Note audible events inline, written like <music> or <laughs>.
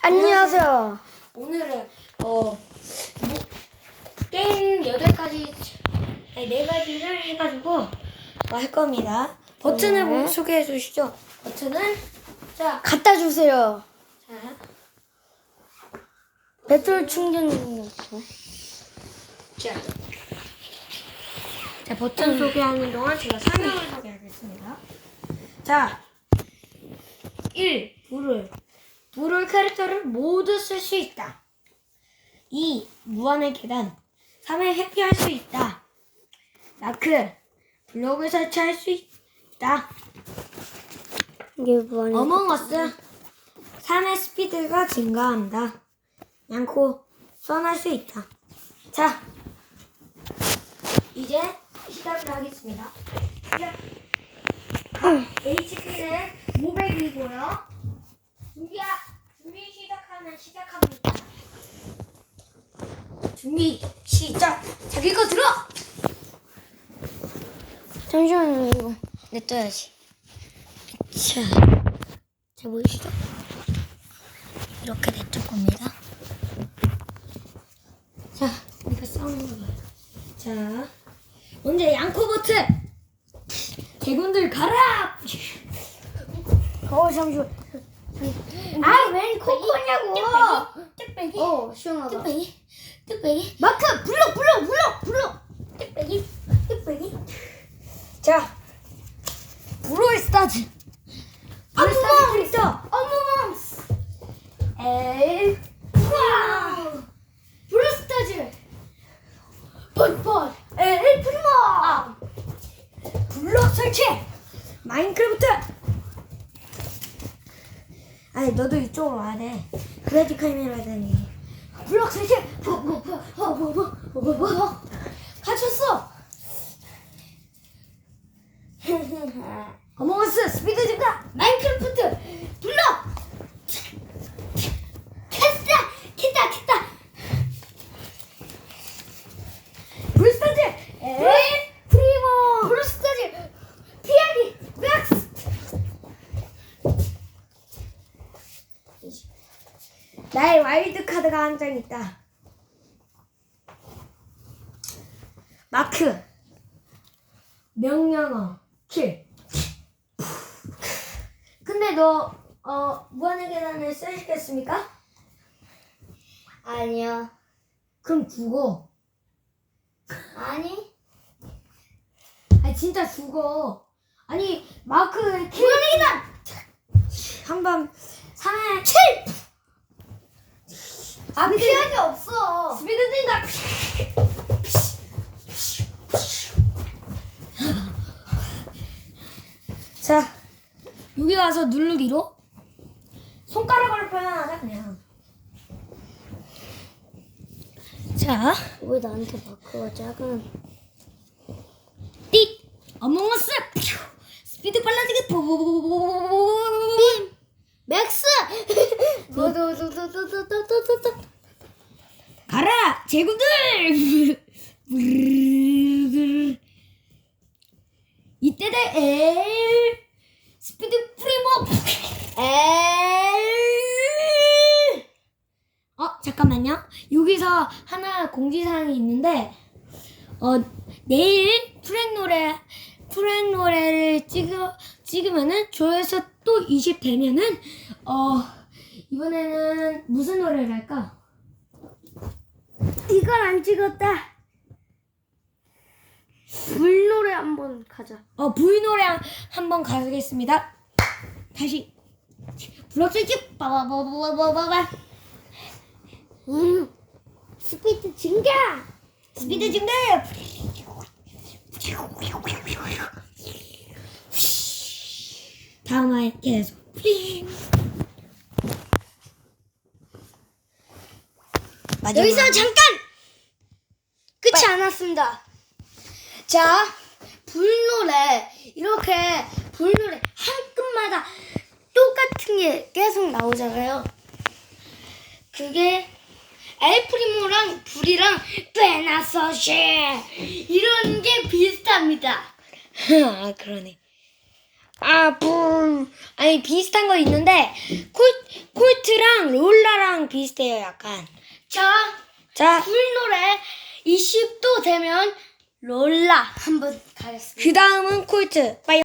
안녕하세요. 오늘은 어 뭐, 게임 8가지 아니 4가지를 해가지고 어, 할 겁니다. 버튼을 네. 뭐 소개해 주시죠. 버튼은 자, 갖다 주세요. 자 배터리 충전. 자. 자, 버튼 소개하는 동안 제가 설명을 소개하겠습니다. 자, 1. 불을. 불을 캐릭터를 모두 쓸 수 있다. 2. 무한의 계단. 3회 회피할 수 있다. 마크. 블록을 설치할 수 있다. 이게 뭐하는? 어몽어스. 3회 스피드가 증가한다. 양코. 선할 수 있다. 자, 이제 시작을 하겠습니다. 시작. HP는 500이고요. 시작합니다. 준비 시작. 자기 거 들어. 잠시만요 이거. 냅둬야지. 자, 자 보이시죠? 이렇게 냅둘 겁니다. 자, 우리가 싸우는 거예요. 자, 먼저 양코 버튼. 대군들 가라. 어 잠시만. 아웬 코코냐고. 뚝배기. 어 시원하다. 뚝배기. 뚝배기. 마크 불러 불러 불러 불러. 뚝배기. 뚝배기. 자, 브로이 스타즈. 브로이 스타즈 캐릭터. 어머머. 에이. 와우. 브로이 스타즈. 뻔뻔. 에이 프리모. 블록 설치. 마인크래프트. 아니 너도 이쪽으로 와야 돼. 그래야지 카메라 되니. 블록 설치. 뭐뭐뭐뭐뭐뭐 갇혔어. <laughs> 어몽어스 스피드 증가. 마인크래프트. 블록. 켰다. 켰다. 켰다. 브루스타즈. 에이 프리모. 브루스타즈. 피하기. 맥스. 나의 와일드 카드가 한 장 있다. 마크. 명령어. 킬. 근데 너, 어, 무한의 계단을 쓰시겠습니까? 아니요. 그럼 죽어. 아니. 아니, 진짜 죽어. 아니, 마크, 킬. 무한의 계단! 한번 3회 7! 아 피하기 없어. 스피드 뛴다! 자, 여기 와서 누르기로 손가락으로 표현하자, 그냥. 자, 왜 나한테 마크가 작은? 띡! 어몽어스! 스피드 빨라지게 빔! 제군들! 이때 돼 엘! 스피드 프리모! 에이. 어, 잠깐만요. 여기서 하나 공지사항이 있는데, 어, 내일 프렌 노래, 프렌 노래를 찍어, 찍으면은 조회수 또 20 되면은, 어, 이번에는 무슨 노래를 할까? 이걸 안 찍었다. 불 노래 한번 가자. 어, V 노래 한- 한번 가겠습니다. 다시. 불러줄게. 빠바바바바바바. 음. 스피드 증가. 스피드 증가! 다음에 계속. 마지막. 여기서 잠깐. 않았습니다. 자, 불노래 이렇게 불노래 한 끈마다 똑같은 게 계속 나오잖아요. 그게 엘프리모랑 불이랑 베나서시 이런 게 비슷합니다. <laughs> 아, 그러네. 아, 불. 아니, 비슷한 거 있는데, 콜, 콜트랑 롤라랑 비슷해요, 약간. 자, 자, 불 노래 20도 되면 롤라 한번 가겠습니다. 그 다음은 콜트. 빨리.